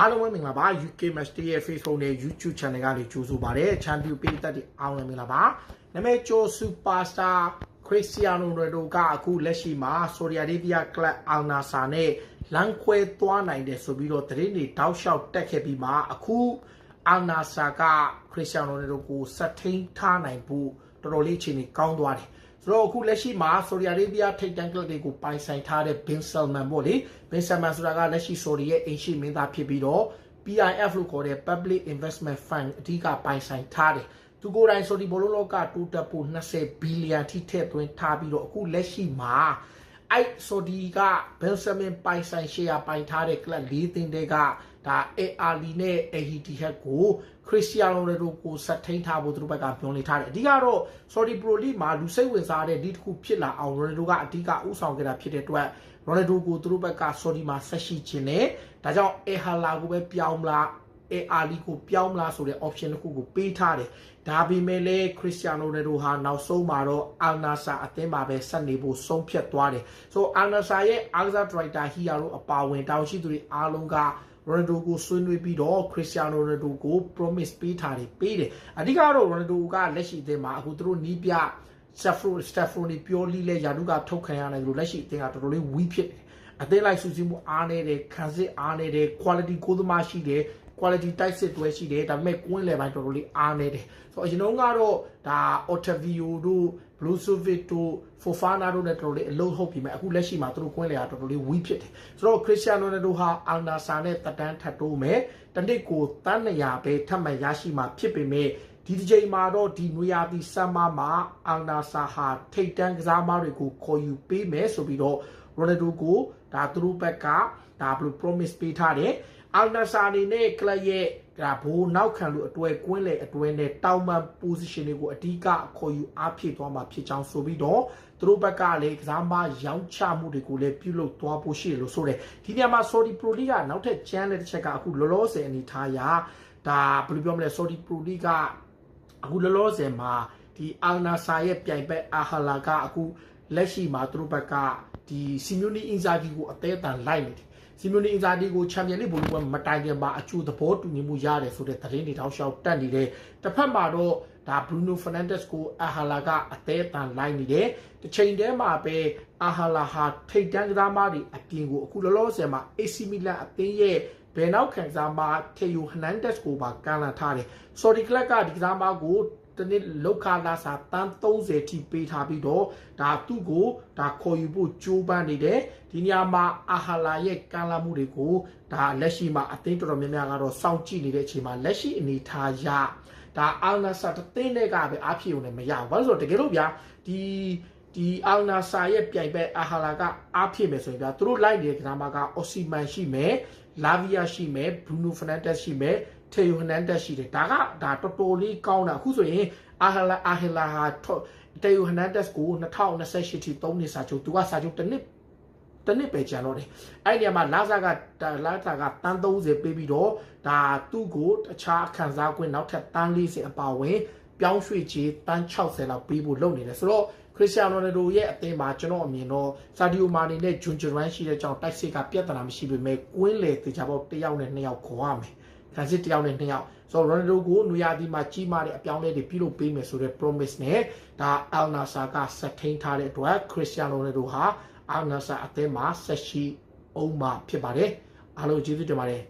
အားလုံးပဲမင်္ဂလာပါ UK Match Day ရဲ့ Facebook နဲ့ YouTube Channel ကနေကြိုဆိုပါရစေ။ Champion ပေးသက်တဲ့အားလုံးပဲမင်္ဂလာပါ။နာမည်ကျော် Superstar Cristiano Ronaldo ကအခုလက်ရှိမှာ Saudi Arabia Club Al Nassr နဲ့လမ်းခွဲသွားနိုင်တယ်ဆိုပြီးတော့သတင်းတွေတောက်လျှောက်တက်ခဲ့ပြီးမှအခု Al Nassr က Cristiano Ronaldo ကိုဆက်ထိန်ထားနိုင်ဖို့တော်တော်လေးအခြေအနေကောင်းသွားတယ်။ဆိုတော့အခုလက်ရှိမှာ Saudi Arabia ထိပ်တန်းကလပ်တွေကိုပိုင်ဆိုင်ထားတဲ့ Bin Salman ပေါ့လေ Bin Salman ဆိုတာကလက်ရှိ Saudi ရဲ့အိမ်ရှိမင်းသားဖြစ်ပြီးတော့ PIF လို့ခေါ်တဲ့ Public Investment Fund အဓိကပိုင်ဆိုင်ထားတယ်။သူကိုယ်တိုင် Saudi ဘောလုံးလောကတိုးတက်ဖို့20ဘီလီယံထိထည့်သွင်းထားပြီးတော့အခုလက်ရှိမှာ အဲ့ Saudi က Benjamin ပိုင်ဆိုင်ရှယ်ယာပိုင်ထားတဲ့ကလပ်၄သင်းတွေကဒါ ARD နဲ့ Etihad ကို Cristiano Ronaldo ကိုဆက်ထိန်ထားဖို့သူတို့ဘက်ကပြောနေထားတယ်အဓိကတော့ Saudi Pro League မှာလူစိတ်ဝင်စားတဲ့ဒီတစ်ခုဖြစ်လာအောင် Ronaldo ကအဓိကဥဆောင်ခဲ့တာဖြစ်တဲ့အတွက် Ronaldo ကိုသူတို့ဘက်က Saudi မှာဆက်ရှိခြင်းနဲ့ဒါကြောင့် Ehala ကိုပဲပြောင်းမလား AR ကိုပြောင်းမလားဆိုတဲ့ option တစ်ခုကိုပေးထားတယ်ဒါပေမဲ့လည်း Cristiano Ronaldo ဟာနောက်ဆုံးမှာတော့ Al Nassr အသင်းမှာပဲဆက်နေဖို့ဆုံးဖြတ်သွားတယ်ဆို Al Nassr ရဲ့ Alza Director Hiyaro အပါဝင်တောင်းရှိသူတွေအားလုံးက Ronaldo ကိုဆွေးနွေးပြီးတော့ Cristiano Ronaldo ကို promise ပေးထားတယ်ပေးတယ်အဓိကတော့ Ronaldo ကလက်ရှိအသင်းမှာအခုသူတို့နီးပြ Stefano Stefano ပြောလိလဲယာဒုကထုတ်ခံရတယ်လို့လက်ရှိအသင်းကတော်တော်လေး weak ဖြစ်တယ်အသင်းလိုက်စူးစီးမှုအားနေတယ်ခံစစ်အားနေတယ် quality ကိုသမားရှိတယ် quality တိုက်စစ်တွဲရှိတယ်ဒါပေမဲ့ကွင်းလေပိုင်းတော်တော်လေးအားနေတယ်ဆိုတော့အရင်တုန်းကတော့ဒါ Ottavio တို့ Bluesovic တို့ Fofana တို့နဲ့တော်တော်လေးအလုံးဟုတ်ပြီမဲ့အခုလက်ရှိမှာသူတို့ကွင်းလေကတော်တော်လေး weak ဖြစ်တယ်ဆိုတော့ Cristiano Ronaldo ဟာ Al Nassr နဲ့တက်တန်းထပ်တိုးမယ်တနစ်ကိုတန်း200ပဲထပ်မံရရှိမှာဖြစ်ပေမဲ့ဒီဒီချိန်မှာတော့ဒီနွေရာသီဆမ်မာမှာအန်နာဆာဟာထိတ်တန်းကစားမတွေကိုခေါ်ယူပေးမယ်ဆိုပြီးတော့ရိုနယ်ဒိုကိုဒါသူတို့ဘက်ကဒါဘယ်လို promise ပေးထားတယ် အန်နာဆာအနေနဲ့ကလပ်ရဲ့ဒါဘိုးနောက်ခံလို့အတွဲကွင်းလေအတွဲနဲ့တောင်ပန် position တွေကိုအဓိကခေါ်ယူအားဖြည့်သွားမှာဖြစ်ကြောင်းဆိုပြီးတော့သူတို့ဘက်ကလည်းကစားမရောင်းချမှုတွေကိုလည်းပြုလုပ်သွားဖို့ရှိတယ်လို့ဆိုတယ်ဒီနေရာမှာ Saudi Pro League ကနောက်ထပ်ချမ်းတဲ့တစ်ချက်ကအခုလောလောဆယ်အနေထားရဒါဘယ်လိုပြောမလဲ Saudi Pro League ကအခုလောလောဆယ်မှာဒီအာနာဆာရဲ့ပြိုင်ဘက်အာဟာလာကအခုလက်ရှိမှာသူတို့ဘက်ကဒီစီမျိုးနီအင်ဇာဂီကိုအသေးအတန်လိုက်နေတယ် စီမျိုးနီအင်ဇာဂီကိုချန်ပီယံလိဘောလုံးပွဲမတိုင်ခင်မှာအကျိုးသဘောတူညီမှုရတယ်ဆိုတဲ့သတင်းတွေတောက်လျှောက်တက်နေတယ်တစ်ဖက်မှာတော့ဒါဘရူနိုဖာနန်ဒက်စ်ကိုအာဟာလာကအသေးအတန်လိုက်နေတယ်တစ်ချိန်တည်းမှာပဲအာဟာလာဟာထိတ်တန်းကစားမတွေအပြင်ကိုအခုလောလောဆယ်မှာ AC Milan အသင်းရဲ့ဘယ်နောက်ခံစားမထေယိုဟနန်ဒက်စ်ကိုပါကန်လာထားတယ်။ Saudi Club ကဒီကစားမကို တနစ်လောက်ခလာစာတန်း30ထိပေးထားပြီးတော့ဒါသူ့ကိုဒါခေါ်ယူဖို့ကြိုးပမ်းနေတယ်ဒီနေရာမှာအာဟာလာရဲ့ကမ်းလှမ်းမှုတွေကိုဒါလက်ရှိမှာအသင်းတော်တော်များများကတော့စောင့်ကြည့်နေတဲ့အချိန်မှာလက်ရှိအနေထားရဒါအာနာဆာတသိန်းတွေကပဲအားဖြည့်ုံနဲ့မရဘူးဘာလို့ဆိုတော့တကယ်လို့ဗျာဒီဒီအာနာဆာရဲ့ပြိုင်ဘက်အာဟာလာကအားဖြည့်မယ်ဆိုရင်ဗျာသူတို့လိုက်နေတဲ့ကစားမကအော်စီမန်ရှိမယ်လာဗီယာရှိမယ်ဘရူနိုဖနန်တက်ရှိမယ် ထေယိုဟနန်တက်ရှိတယ်ဒါကဒါတော်တော်လေးကောင်းတာအခုဆိုရင်အာဟလာအာဟလာဟာတေယိုဟနန်တက်ကို2028ထိ3နှစ်စာချုပ်သူကစာချုပ်တစ်နှစ်တစ်နှစ်ပဲကြာတော့တယ်အဲ့ဒီနေရာမှာလာဇာကလာဇာကတန်း30ပေးပြီးတော့ဒါသူ့ကိုတခြားခံစား권နောက်ထပ်တန်း40အပါဝင်ပြောင်းရွှေ့ချေတန်း60လောက်ပေးဖို့လုပ်နေတယ်ဆိုတော့ခရစ္စတီယာနိုရိုနယ်ဒိုရဲ့အသင်းမှာကျွန်တော်အမြင်တော့ဆာဒီယိုမာနီနဲ့ဂျွန်ဂျရန်ရှိတဲ့ကြောင့်တိုက်စစ်ကပြဿနာမရှိပေမဲ့ကွင်းလေတေချာပေါက်တစ်ယောက်နဲ့နှစ်ယောက်ခေါ်ရမယ် ခံစစ်တစ်ယောက်နဲ့နှစ်ယောက်ဆိုတော့ Ronaldo ကိုနွေရာသီမှာကြီးမားတဲ့အပြောင်းအလဲတွေပြုလုပ်ပေးမယ်ဆိုတဲ့ promise နဲ့ဒါ Al Nassr ကဆက်ထိန်ထားတဲ့အတွက် Cristiano Ronaldo ဟာ Al Nassr အသင်းမှာဆက်ရှိအောင်မှာဖြစ်ပါတယ်အားလုံးကျေးဇူးတင်ပါတယ်